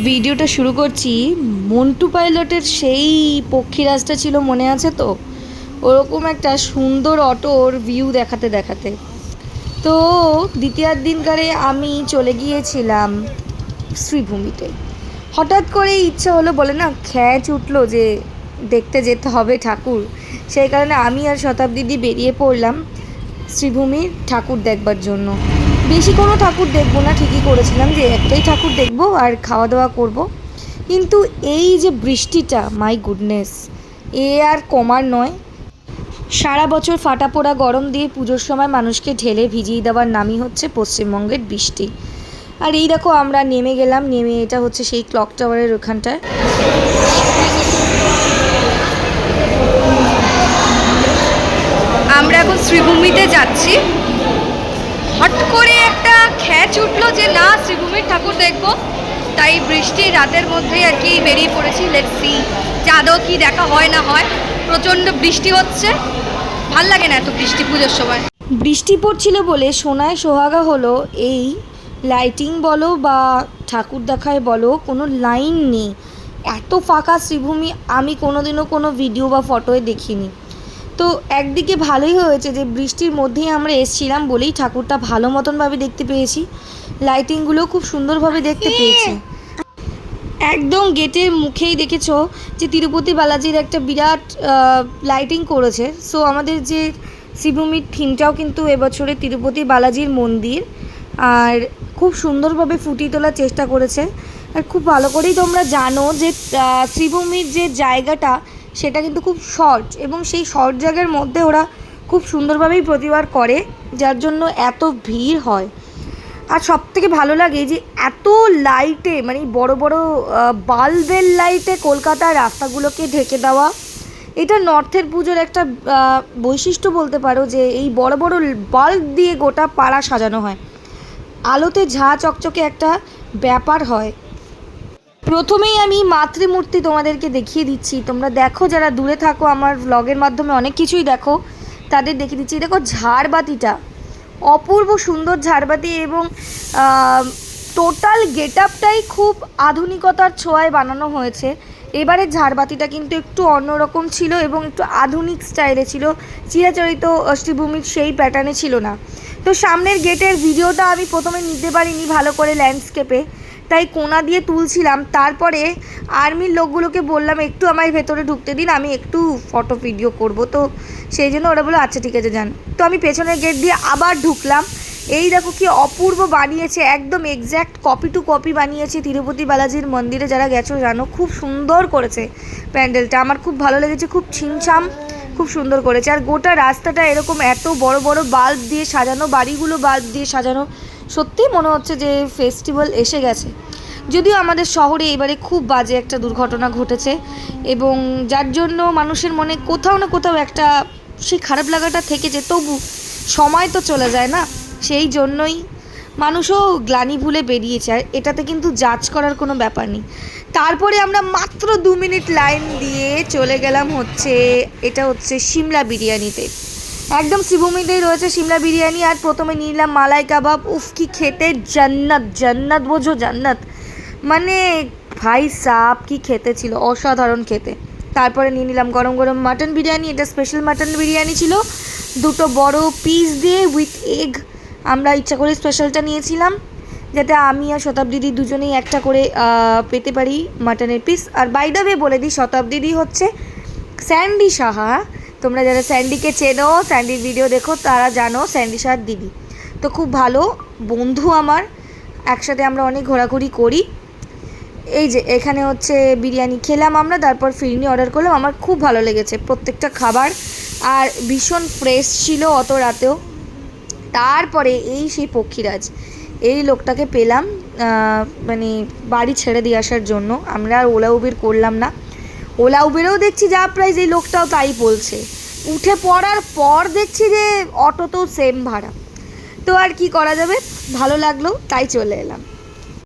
ভিডিওটা শুরু করছি, মন্টু পাইলটের সেই পক্ষীরাজটা ছিল মনে আছে তো? ওরকম একটা সুন্দর অটোর ভিউ দেখাতে দেখাতে। তো দ্বিতীয়ার দিনকারে আমি চলে গিয়েছিলাম শ্রীভূমিতে। হঠাৎ করে ইচ্ছা হলো বলে না, খ্যাচ উঠল যে দেখতে যেতে হবে ঠাকুর। সেই কারণে আমি আর শতাব্দীদি বেরিয়ে পড়লাম শ্রীভূমির ঠাকুর দেখবার জন্য। বেশি কোনো ঠাকুর দেখব না, ঠিকই করেছিলাম যে একটাই ঠাকুর দেখব আর খাওয়া দাওয়া করব। কিন্তু এই যে বৃষ্টিটা মাই গুডনেস এ আর কমার নয়। সারা বছর ফাটা পোড়া গরম দিয়ে পুজোর সময় মানুষকে ঢেলে ভিজিয়ে দেওয়ার নামই হচ্ছে পশ্চিমবঙ্গের বৃষ্টি। আর এই দেখো আমরা নেমে গেলাম, নেমে এটা হচ্ছে সেই ক্লক টাওয়ারের ওখানটায়। আমরা এখন শ্রীভূমিতে যাচ্ছি। হট করে একটা খ্যাচ উঠল যে, না, শ্রীভূমির ঠাকুর দেখব। তাই বৃষ্টি রাতের মধ্যে আর কি বেরিয়ে পড়েছি। লেটস সি কি দেখা হয় না হয়। প্রচণ্ড বৃষ্টি হচ্ছে। ভালো লাগে না এত বৃষ্টি পুজোর সময়। বৃষ্টি পড়ছিল বলে সোনায় সোহাগা হলো এই লাইটিং বলো বা ঠাকুর দেখায় বলো, কোনো লাইন নেই। এত ফাঁকা শ্রীভূমি, আমি কোনোদিনও কোনো ভিডিও বা ফটোয় দেখিনি। তো একদিকে ভালোই হয়েছে যে বৃষ্টির মধ্যেই আমরা এসছিলাম বলেই ঠাকুরটা ভালো মতনভাবে দেখতে পেয়েছি। লাইটিংগুলো খুব সুন্দরভাবে দেখতে পেয়েছি। একদম গেটের মুখেই দেখেছ যে তিরুপতি বালাজির একটা বিরাট লাইটিং করেছে। সো আমাদের যে শ্রীভূমির থিমটাও কিন্তু এবছরে তিরুপতি বালাজির মন্দির। আর খুব সুন্দরভাবে ফুটিয়ে তোলার চেষ্টা করেছে। আর খুব ভালো করেই তোমরা জানো যে শ্রীভূমির যে জায়গাটা সেটা কিন্তু খুব শর্ট এবং সেই শর্ট জায়গার মধ্যে ওরা খুব সুন্দরভাবেই প্রতিবার করে, যার জন্য এত ভিড় হয়। আর সব থেকে ভালো লাগে যে এত লাইটে মানে বড় বড় বাল্বের লাইটে কলকাতার রাস্তাগুলোকে ঢেকে দেওয়া, এটা নর্থের পুজোর একটা বৈশিষ্ট্য বলতে পারো যে এই বড় বড় বাল্ব দিয়ে গোটা পাড়া সাজানো হয়। আলোতে ঝা চকচকে একটা ব্যাপার হয়। প্রথমেই আমি মাতৃমূর্তি তোমাদেরকে দেখিয়ে দিচ্ছি। তোমরা দেখো, যারা দূরে থাকো, আমার ভ্লগের মাধ্যমে অনেক কিছুই দেখো, তাদের দেখিয়ে দিচ্ছি। দেখো ঝাড়বাতিটা, অপূর্ব সুন্দর ঝাড়বাতি এবং টোটাল গেট আপটাই খুব আধুনিকতার ছোঁয়ায় বানানো হয়েছে। এবারে ঝাড়বাতিটা কিন্তু একটু অন্যরকম ছিল এবং একটু আধুনিক স্টাইলে ছিল। চিরাচরিত অষ্টভূমির সেই প্যাটার্নে ছিল না। তো সামনের গেটের ভিডিওটা আমি প্রথমে নিতে পারিনি ভালো করে ল্যান্ডস্কেপে তাই কোনা দিয়ে তুলছিলাম। তারপরে আর্মির লোকগুলোকে বললাম, একটু আমার ভেতরে ঢুকতে দিন, আমি একটু ফটো ভিডিও করব। তো সেই জন্য ওরা বলল আচ্ছা ঠিক আছে, যান। তো আমি পেছনের গেট দিয়ে আবার ঢুকলাম। এই দেখো কি অপূর্ব বানিয়েছে, একদম এক্স্যাক্ট কপি টু কপি বানিয়েছে তিরুপতি বালাজির মন্দিরে। যারা গেছো, জানো, খুব সুন্দর করেছে প্যান্ডেলটা। আমার খুব ভালো লেগেছে, খুব ছিমছাম, খুব সুন্দর করেছে। আর গোটা রাস্তাটা এরকম এত বড় বড় বাল্ব দিয়ে সাজানো, বাড়িগুলো বাল্ব দিয়ে সাজানো সত্যিই মনে হচ্ছে যে ফেস্টিভ্যাল এসে গেছে। যদিও আমাদের শহরে এবারে খুব বাজে একটা দুর্ঘটনা ঘটেছে এবং যার জন্য মানুষের মনে কোথাও না কোথাও একটা সেই খারাপ লাগাটা থেকেছে তবু সময় তো চলে যায় না, সেই জন্যই মানুষও গ্লানি ভুলে বেরিয়েছে। আর এটাতে কিন্তু জাজ করার কোনো ব্যাপার নেই। তারপরে আমরা মাত্র দু মিনিট লাইন দিয়ে চলে গেলাম হচ্ছে, এটা হচ্ছে সিমলা বিরিয়ানিতে। একদম শিবভূমিতেই রয়েছে সিমলা বিরিয়ানি আর প্রথমে নিলাম মালাই কাবাব। উফ, কি খেতে জান্নাত জান্নাত বোঝো, জান্নাত। মানে ভাই সাপ কি খেতে ছিল, অসাধারণ খেতে। তারপরে নিয়ে নিলাম গরম গরম মাটন বিরিয়ানি, এটা স্পেশাল মাটন বিরিয়ানি ছিল। দুটো বড় পিস দিয়ে উইথ এগ আমরা ইচ্ছা করে স্পেশালটা নিয়েছিলাম। যাতে আমি আর শতাব্দীদি দুজনেই একটা করে পেতে পারি মাটনের পিস আর বাই দ্য ওয়ে বলে দিই শতাব্দীদি হচ্ছে স্যান্ডি সাহা তোমরা যারা স্যান্ডিকে চেনো, স্যান্ডির ভিডিও দেখো, তারা জানো স্যান্ডি সার দিদি তো খুব ভালো, বন্ধু আমার, একসাথে আমরা অনেক ঘোরাঘুরি করি। এই যে, এখানে হচ্ছে বিরিয়ানি খেলাম আমরা, তারপর ফিরনি অর্ডার করলাম, আমার খুব ভালো লেগেছে প্রত্যেকটা খাবার। আর ভীষণ ফ্রেশ ছিল অত রাতেও। তারপরে এই সেই পক্ষীরাজ, এই লোকটাকে পেলাম মানে বাড়ি ছেড়ে দিয়ে আসার জন্য। আমরা আর ওলা উবের করলাম না। ওলা উবেরেও দেখছি যা প্রাইস এই লোকটাও তাই বলছে। উঠে পড়ার পর দেখছি যে, অটো তো সেম ভাড়া। তো আর কি করা যাবে? ভালো লাগল, তাই চলে এলাম।